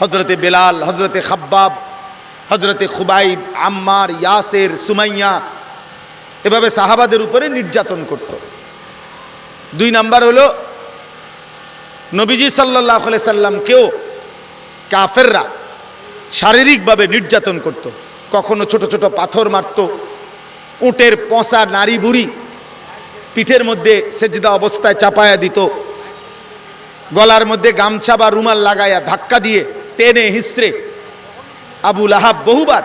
হজরতে বেলাল হজরতে খাব্বাব হজরতে খুবাইব, আম্মার, ইয়াসের, সুমাইয়া এভাবে সাহাবাদের উপরে নির্যাতন করত। দুই নাম্বার হলো নবীজি সাল্লাহ সাল্লামকেও কাফেররা শারীরিকভাবে নির্যাতন করত। কখনো ছোট ছোট পাথর মারত, উটের পচা নারী বুড়ি পিঠের মধ্যে সেজদা অবস্থায় চাপায়া দিত, গলার মধ্যে গামছা বা রুমাল লাগায়া ধাক্কা দিয়ে টেনে হিসড়ে আবুল আহাব বহুবার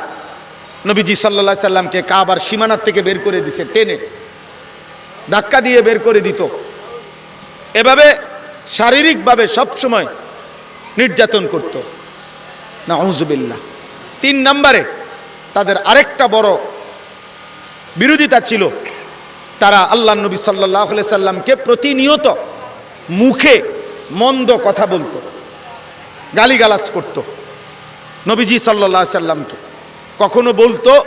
নবীজি সাল্লা সাল্লামকে কাবার সীমানার থেকে বের করে দিছে, টেনে। ধাক্কা দিয়ে বের করে দিত। এভাবে শারীরিকভাবে সবসময় নির্যাতন করত। না হুজুবিল্লাহ তিন নম্বরে তাদের আরেকটা বড় বিরোধিতা ছিল, তারা আল্লাহ নবী সাল্লাহ সাল্লামকে প্রতিনিয়ত মুখে মন্দ কথা বলতো। গালিগালাজ করত। নবীজি সাল্লাহ সাল্লামকে কখনো বলতো,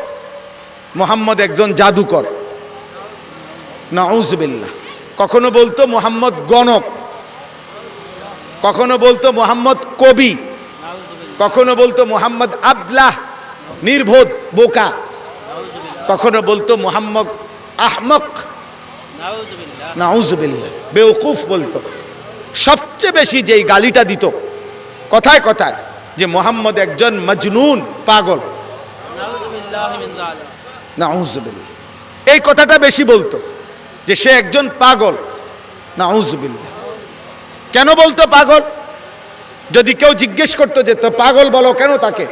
মোহাম্মদ একজন জাদুকর। নাউজবিল্লাহ কখনো বলতো, মোহাম্মদ গণক। কখনো বলতো, মোহাম্মদ কবি। কখনো বলতো, মোহাম্মদ আবলাহ। নির্বোধ, বোকা। কখনো বলতো, মোহাম্মদ আহমক। নাউজবিল্লাহ বেউকুফ বলতো। সবচেয়ে বেশি যেই গালিটা দিত কথায় কথায় যে মোহাম্মদ একজন মজনুন পাগল। নাউজবিল্লাহ। এই কথাটা বেশি বলতো যে সে একজন পাগল। নাউজবিল্লাহ। কেন বলতো পাগল? যদি কেউ জিজ্ঞেস করতো যে তো পাগল বলো কেন তাকে?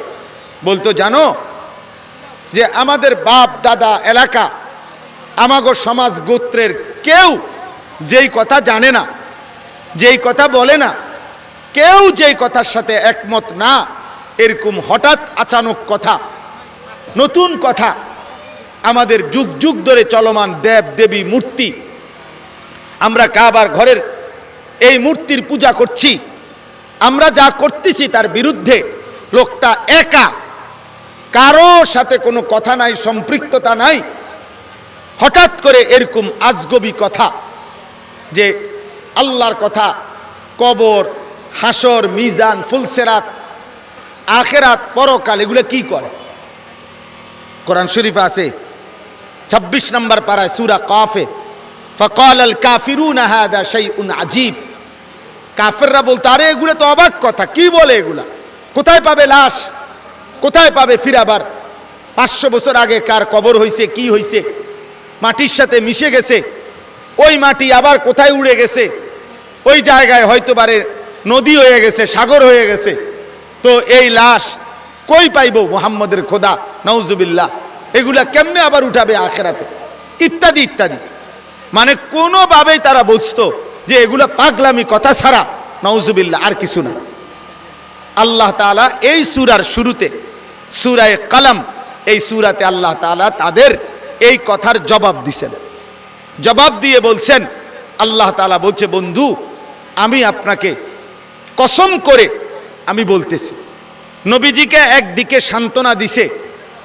বলতো, জানো যে আমাদের বাপ, দাদা, এলাকা, আমাগো সমাজ গোত্রের কেউ যেই কথা জানে না, যেই কথা বলে না কেউ যেই কথার সাথে একমত না, এরকম হঠাৎ আচানক কথা, নতুন কথা, আমাদের যুগ যুগ ধরে চলমান দেব দেবী মূর্তি, আমরা কাবার ঘরের এই মূর্তির পূজা করছি, আমরা যা করতেছি তার বিরুদ্ধে লোকটা একা, কারও সাথে কোনো কথা নাই, সম্পৃক্ততা নাই, হঠাৎ করে এরকম আজগবি কথা, যে আল্লাহর কথা, কবর হাসর, মিজান, ফুলসেরাত, আখেরাত, পরকাল, এগুলো কি করে? কোরআন শরীফ আছে, ছাব্বিশ নম্বর পাড়ায় সুরা কাফে ফকাল আল কাফিরুন হাদা শাইউন আজীব কাফেররা বলতো, আরে, এগুলো তো অবাক কথা, কি বলে এগুলা? কোথায় পাবে লাশ? কোথায় পাবে ফিরাবার? পাঁচশো বছর আগে কার কবর হইছে, কি হইছে? মাটির সাথে মিশে গেছে, ওই মাটি আবার কোথায় উড়ে গেছে? ওই জায়গায় হয়তো পারে নদী হয়ে গেছে, সাগর হয়ে গেছে। তো এই লাশ কই পাইব? মোহাম্মদের খোদা নওজুবিল্লাহ এগুলা কেমনে আবার উঠাবে আখেরাতে? ইত্যাদি ইত্যাদি। মানে কোনোভাবেই তারা বুঝতো যে এগুলো পাগলামি কথা ছাড়া নওজুবিল্লাহ আর কিছু না। আল্লাহ তাআলা এই সুরার শুরুতে, সুরায় কালাম, এই সুরাতে আল্লাহ তাআলা তাদের এই কথার জবাব দিছেন। জবাব দিয়ে বলছেন, আল্লাহ তাআলা বলছে, বন্ধু, আমি আপনাকে কসম করে আমি বলতেছি, নবীজিকে একদিকে সান্ত্বনা দিছে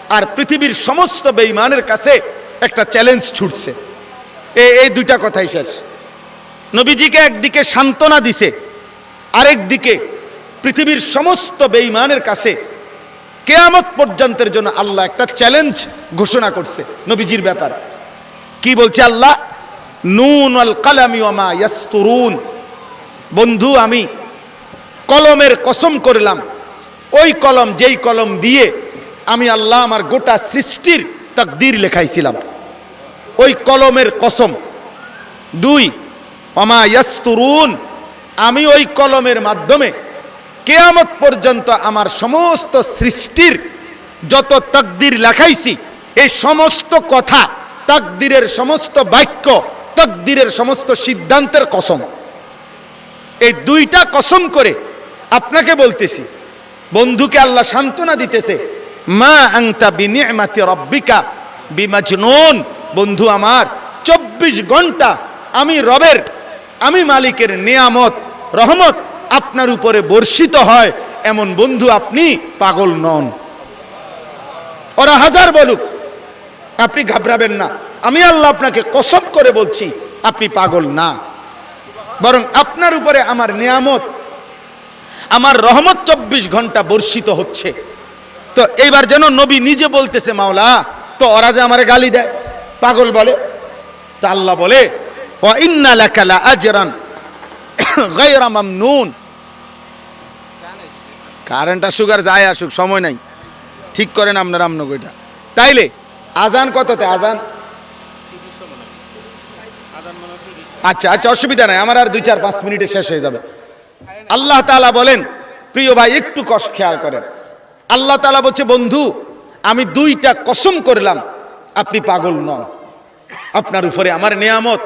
আর পৃথিবীর সমস্ত বেঈমানের কাছে একটা চ্যালেঞ্জ ছুটছে। এ- এই দুইটা কথাই শেষ। নবীজিকে একদিকে সান্ত্বনা দিছে আরেক দিকে পৃথিবীর সমস্ত বেঈমানের কাছে কেয়ামত পর্যন্তের জন্য আল্লাহ একটা চ্যালেঞ্জ ঘোষণা করছে নবীজির ব্যাপার। কি বলছে আল্লাহ? নুন আল কালামি ওমা ইয়াস্তুরুন। বন্ধু, আমি কলমের কসম করলাম। ওই কলম যেই কলম দিয়ে আমি আল্লাহ আমার গোটা সৃষ্টির তাকদীর লেখাইছিলাম। ওই কলমের কসম। দুই অমা ইয়াস্তুরুন, আমি ওই কলমের মাধ্যমে কেয়ামত পর্যন্ত আমার সমস্ত সৃষ্টির যত তাকদির লেখাইছি, এই সমস্ত কথা, তাকদিরের সমস্ত বাক্য, তাকদিরের সমস্ত সিদ্ধান্তের কসম। এই দুইটা কসম করে আপনাকে বলতেছি, বন্ধুকে আল্লাহ সান্ত্বনা দিতেছে, মা আংতা বিনিয়মাতি রব্বিকা বিমাজনুন। বন্ধু আমার, চব্বিশ ঘণ্টা আমি রবের, আমি মালিকের নিয়ামত, রহমত আপনার উপরে বর্ষিত হয়, এমন বন্ধু আপনি পাগল নন। ওরা হাজার বলুক, আপনি ঘাবড়াবেন না, আমি আল্লাহ আপনাকে কসম করে বলছি, আপনি পাগল না। বরং আপনার উপরে আমার নিয়ামত আমার রহমত চব্বিশ ঘণ্টা বর্ষিত হচ্ছে। তো এইবার যেন নবী নিজে বলতেছে, মাওলা, তো ওরা যে আমারে গালি দেয়, পাগল বলে। তা আল্লাহ বলে, ওয়া ইন্না লাকা লা আজরান গায়রা মামনুন। কারেন্টটা সুগার যায় আসুক, সময় নাই। ঠিক করেন আপনার আমনগইটা। তাইলে, আজান কততে? আজান? আচ্ছা আচ্ছা অসুবিধা নাই। আমার আর দুই চার পাঁচ মিনিটে শেষ হয়ে যাবে। আল্লাহ তাআলা বলেন, প্রিয় ভাই, একটু কষ্ট খেয়াল করেন। আল্লাহ তালা বলছে, বন্ধু, আমি দুইটা কসম করলাম, আপনি পাগল নন। আপনার উপরে আমার নিয়ামত,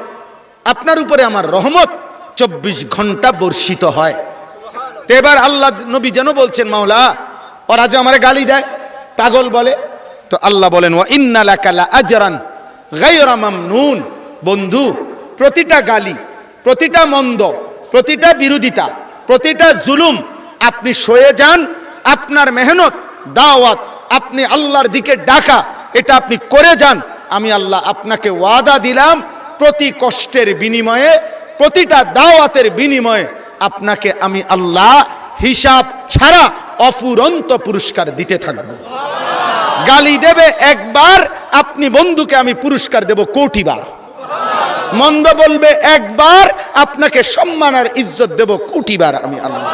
আপনার উপরে আমার রহমত চব্বিশ ঘণ্টা বর্ষিত হয়। তো এবার আল্লাহ নবী যেন বলছেন, মাওলা, ওরা যে আমার গালি দেয়, পাগল বলে। তো আল্লাহ বলেন ও মামনুন। বন্ধু, প্রতিটা গালি, প্রতিটা মন্দ, প্রতিটা বিরোধিতা প্রতিটা জুলুম, আপনি সয়ে যান, আপনার মেহনত, দাওয়াত, আপনি আল্লাহর দিকে ডাকা, এটা আপনি করে যান। আমি আল্লাহ আপনাকে ওয়াদা দিলাম, প্রতি কষ্টের বিনিময়ে, প্রতিটা দাওয়াতের বিনিময়ে আপনাকে আমি আল্লাহ হিসাব ছাড়া অফুরন্ত পুরস্কার দিতে থাকব। গালি দেবে একবার, আপনি বন্ধুকে আমি পুরস্কার দেব কোটিবার। মন্দ বলবে একবার, আপনাকে সম্মান আর ইজ্জত দেব কোটিবার আমি আল্লাহ।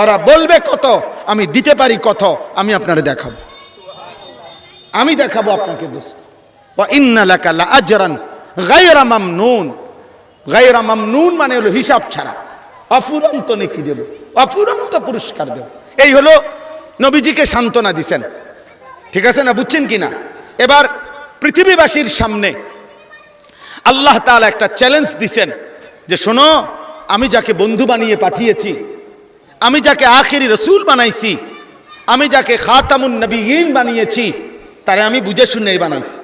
ওরা বলবে কত, আমি দিতে পারি কত, আমি আপনারে দেখাবো। আমি দেখাবো আপনাকে দোস্ত। আজরান মামনুন। মামনুন মানে হলো হিসাব ছাড়া। অফুরন্ত নেকি দেব, অফুরন্ত পুরস্কার দেব। এই হলো নবীজিকে সান্ত্বনা দিছেন। ঠিক আছে না, বুঝছেন কি না এবার পৃথিবীবাসীর সামনে আল্লাহ তাআলা একটা চ্যালেঞ্জ দিছেন যে শোনো, আমি যাকে বন্ধু বানিয়ে পাঠিয়েছি, আমি যাকে আখেরি রসুল বানাইছি, আমি যাকে খাতামুন নবীন বানিয়েছি, তারে আমি বুঝে শুনেই বানাইছি।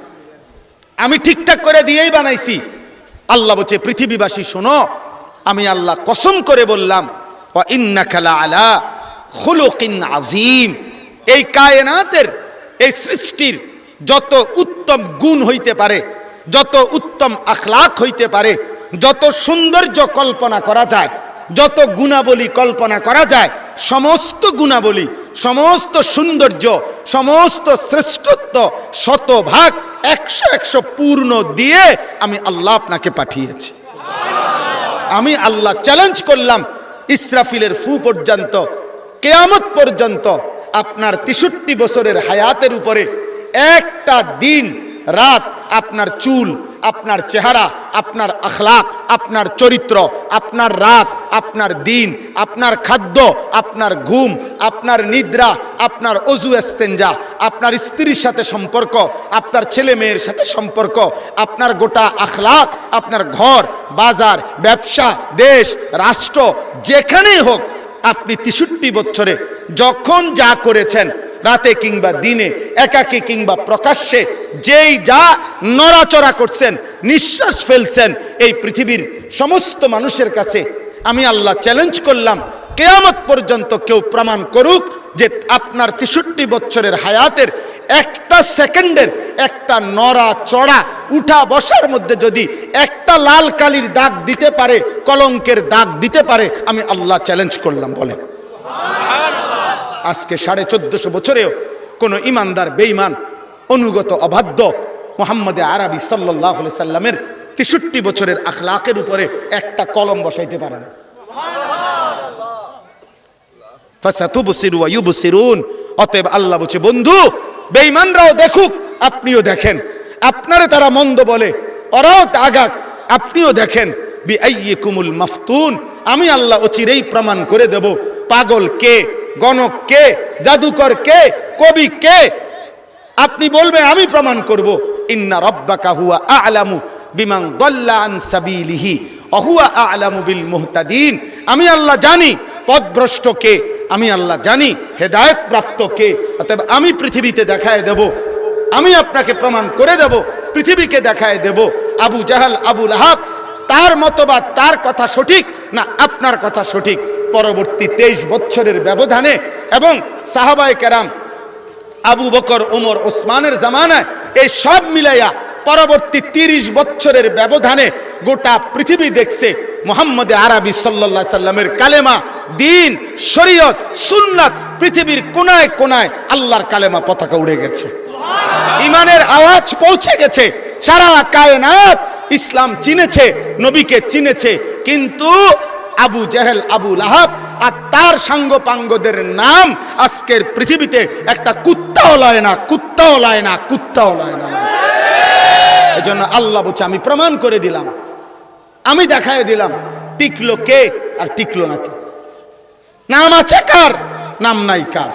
আমি ঠিকঠাক করে দিয়েই বানাইছি। আল্লাহ বলছে, পৃথিবীবাসী, শোনো, আমি আল্লাহ কসম করে বললাম আলা আজিম এই কায়নাতের, এই সৃষ্টির যত উত্তম গুণ হইতে পারে যত উত্তম আখলাক হইতে পারে, যত সৌন্দর্য কল্পনা করা যায়, যত গুণাবলী কল্পনা করা যায়, সমস্ত গুণাবলী, সমস্ত সৌন্দর্য, সমস্ত শ্রেষ্ঠত্ব শতভাগ একশো একশো পূর্ণ দিয়ে আমি আল্লাহ আপনাকে পাঠিয়েছি। আমি আল্লাহ চ্যালেঞ্জ করলাম ইসরাফিলের ফু পর্যন্ত, কেয়ামত পর্যন্ত, আপনার তেষট্টি বছরের হায়াতের উপরে একটা দিন রাত আপনার চুল, আপনার চেহারা, আপনার আখলাক, আপনার চরিত্র, আপনার রাত, আপনার দিন, আপনার খাদ্য, আপনার ঘুম, আপনার নিদ্রা, আপনার অজু এস্তেঞ্জা, আপনার স্ত্রীর সাথে সম্পর্ক, আপনার ছেলে মেয়ের সাথে সম্পর্ক, আপনার গোটা আখলাক, আপনার ঘর, বাজার, ব্যবসা, দেশ, রাষ্ট্র, যেখানেই হোক, আপনি তেষট্টি বছরে যখন যা করেছেন রাতে কিংবা দিনে, একাকে কিংবা প্রকাশ্যে, যেই যা নড়াচড়া করছেন, নিঃশ্বাস ফেলছেন, এই পৃথিবীর সমস্ত মানুষের কাছে আমি আল্লাহ চ্যালেঞ্জ করলাম, কেয়ামত পর্যন্ত কেউ প্রমাণ করুক যে আপনার তেষট্টি বছরের হায়াতের একটা সেকেন্ডের একটা নড়া চড়া উঠা বসার মধ্যে যদি একটা লাল কালির দাগ দিতে পারে, কলঙ্কের দাগ দিতে পারে, আমি আল্লাহ চ্যালেঞ্জ করলাম, বলেন। আজকে সাড়ে চোদ্দশো বছরেও কোনো ইমানদার বেঈমান অনুগত অবাধ্য মোহাম্মদে আরবি সাল্লাহ সাল্লামের তেষট্টি বছরের আখলাকের উপরে একটা কলম বসাইতে পারে না। অতএব আল্লাহ বলছে বন্ধু বেঈমানরাও দেখুক আপনিও দেখেন। আপনারে তারা মন্দ বলে ওরাও আগাক আপনিও দেখেন। বি আইয়িকুমুল মাফতুন। আমি আল্লাহ অচিরেই প্রমাণ করে দেব পাগল কে গণক কে, জাদুকর কে, কবি কে? আপনি বলবেন, আমি প্রমাণ করব। ইন্না রব্বাকা হুয়া আ'লামু বিমান দল্লা আন সাবিলিহি, অহুয়া আ'লামু বিল মুহতাদিন। আমি আল্লাহ জানি পদভ্রষ্ট কে, আমি আল্লাহ জানি হেদায়েত প্রাপ্ত কে, অতএব আমি পৃথিবীতে দেখায় দেব, আমি আপনাকে প্রমাণ করে দেব, পৃথিবীকে দেখায় দেব, আবু জাহাল, আবুল লাহাব তার মতবাদ, তার কথা সঠিক না আপনার কথা সঠিক? পরবর্তী তেইশ বছরের ব্যবধানে এবং সাহাবায় কেরাম আবু বকর ওমর ওসমানের জামানায় এই সব মিলাইয়া পরবর্তী তিরিশ বছরের ব্যবধানে গোটা পৃথিবী দেখছে মোহাম্মদ আরবি সাল্লা সাল্লামের কালেমা, দিন, শরীয়ত, সুন্নাত, পৃথিবীর কোনায় কোনায় আল্লাহর কালেমা পতাকা উড়ে গেছে। ইমানের আওয়াজ পৌঁছে গেছে, সারা কায়নাত ইসলাম চিনেছে, নবীকে চিনেছে, কিন্তু আবু জেহেল, আবু লাহাব আর তার সাঙ্গপাঙ্গদের নাম আজকের পৃথিবীতে একটা কুত্তাও লয় না, কুত্তাও লয় না, কুত্তাও লয় না। এই জন্য আল্লাহ বলছে, আমি প্রমাণ করে দিলাম। আমি দেখায় দিলাম, টিকলো কে আর টিকলো না কে? নাম আছে কার? নাম নাই কার?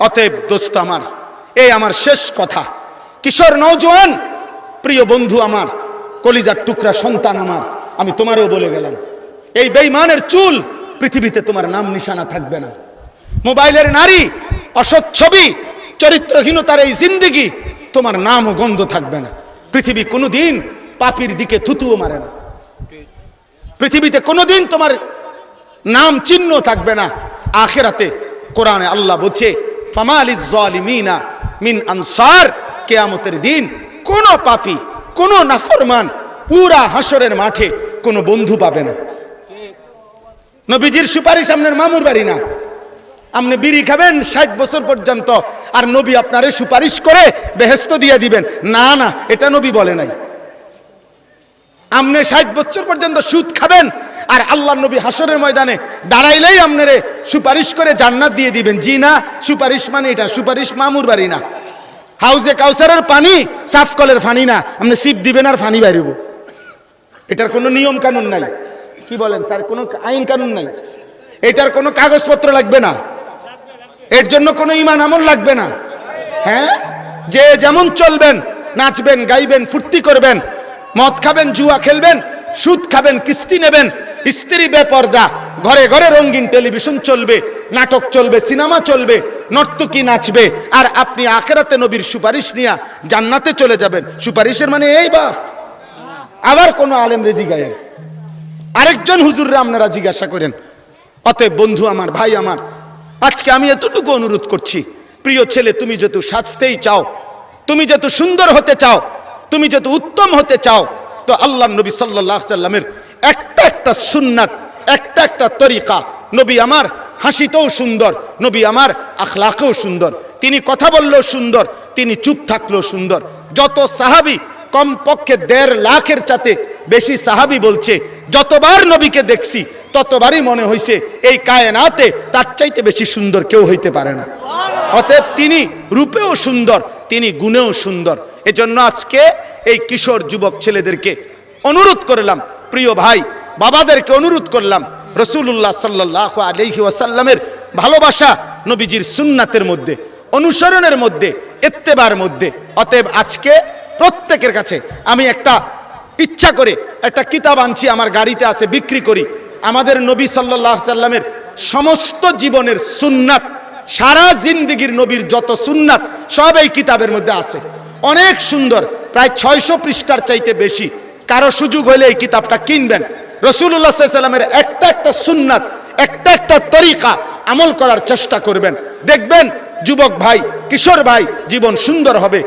অতএব দোস্ত আমার, এই আমার শেষ কথা। কিশোর নৌজওয়ান প্রিয় বন্ধু আমার, কলিজার টুকরা সন্তান আমার, আমি তোমারও বলে গেলাম। এই বেইমানের চুল পৃথিবীতে তোমার নাম নিশানা থাকবে না। মোবাইলের নারী, অসৎ ছবি, চরিত্রহীনতার এই জিন্দিগি তোমার নাম ও গন্ধ থাকবে না। পৃথিবী কোনোদিন পাপির দিকে থুতুও মারে না। পৃথিবীতে কোনোদিন তোমার নাম চিহ্ন থাকবে না। আখেরাতে কোরআনে আল্লাহ বলছে, ফামালিজ জালিমিনা মিন আনসার কেয়ামতের দিন কোন পাপী, কোন নাফরমান পুরা হাসরের মাঠে কোনো বন্ধু পাবে না। নবীজির সুপারিশ আপনার মামুর বাড়ি না। আপনি বিড়ি খাবেন, ষাট বছর পর্যন্ত, আর নবী আপনারে সুপারিশ করে বেহেস্ত দিয়ে দিবেন। না না, এটা নবী বলে নাই। আপনি ষাট বছর পর্যন্ত সুদ খাবেন, আর আল্লাহ নবী হাসরের ময়দানে দাঁড়াইলেই আপনারে সুপারিশ করে জান্নাত দিয়ে দিবেন। জি না, সুপারিশ মানে এটা, সুপারিশ মামুর বাড়ি না। হাউজে কাউসারের পানি সাফ কলের পানি না। আপনি সিপ দিবেন আর ফানি বাইরব। এটার কোনো নিয়ম কানুন নাই। কি বলেন, স্যার, কোনো আইন কানুন নাই। এটার কোনো কাগজপত্র লাগবে না। এর জন্য কোনো ইমান আমল লাগবে না। হ্যাঁ? যে যেমন চলবেন, নাচবেন, গাইবেন, ফুর্তি করবেন, মদ খাবেন, জুয়া খেলবেন, সুদ খাবেন, কিস্তি নেবেন, স্ত্রী বেপর্দা, ঘরে ঘরে রঙিন টেলিভিশন চলবে, নাটক চলবে, সিনেমা চলবে, নর্তকী নাচবে, আর আপনি আখেরাতে নবীর সুপারিশ নিয়া জান্নাতে চলে যাবেন। সুপারিশের মানে এই বাপ। আবার কোনো আলেম রেজি গায়েন আরেকজন হুজুররা আপনারা জিজ্ঞাসা করেন, অতএব বন্ধু আমার, ভাই আমার, আজকে আমি এতটুকু অনুরোধ করছি, প্রিয় ছেলে, তুমি যেহেতু সাজতেই চাও, তুমি যেহেতু সুন্দর হতে চাও, তুমি যেহেতু উত্তম হতে চাও, তো আল্লাহ নবী সাল্লাহ সাল্লামের একটা একটা সুন্নাত, একটা একটা তরিকা, নবী আমার হাসিতেও সুন্দর, নবী আমার আখলাকেও সুন্দর, তিনি কথা বললেও সুন্দর, তিনি চুপ থাকলেও সুন্দর, যত সাহাবি কমপক্ষে দেড় লাখের চাতে বেশি সাহাবি বলছে, যতবার নবীকে দেখছি, ততবারই মনে হয়েছে এই কায়নাতে তার চাইতে বেশি সুন্দর কেউ হইতে পারে না। অতএব তিনি রূপেও সুন্দর, তিনি গুণেও সুন্দর। এজন্য আজকে এই কিশোর যুবক ছেলেদেরকে অনুরোধ করলাম, প্রিয় ভাই, বাবাদেরকে অনুরোধ করলাম রসুল্লাহ সাল্লাহ আলহি ওয়াসাল্লামের ভালোবাসা নবীজির সুন্নাতের মধ্যে, অনুসরণের মধ্যে, এত্তেবার মধ্যে। অতএব আজকে প্রত্যেকের কাছে আমি একটা ইচ্ছা করে একটা কিতাব আনছি, আমার গাড়িতে আছে, বিক্রি করি। আমাদের নবী সাল্লাহ সাল্লামের সমস্ত জীবনের সুন্নাত, সারা জিন্দিগির নবীর যত সুন্নাত, সব এই কিতাবের মধ্যে আছে। অনেক সুন্দর, প্রায় ছয়শো পৃষ্ঠার চাইতে বেশি। কারও সুযোগ হলে এই কিতাবটা কিনবেন। রসুল্লাহ সাল্লামের একটা একটা সুন্নাত, একটা একটা তরিকা আমল করার চেষ্টা করবেন। দেখবেন, যুবক ভাই, কিশোর ভাই, জীবন সুন্দর হবে।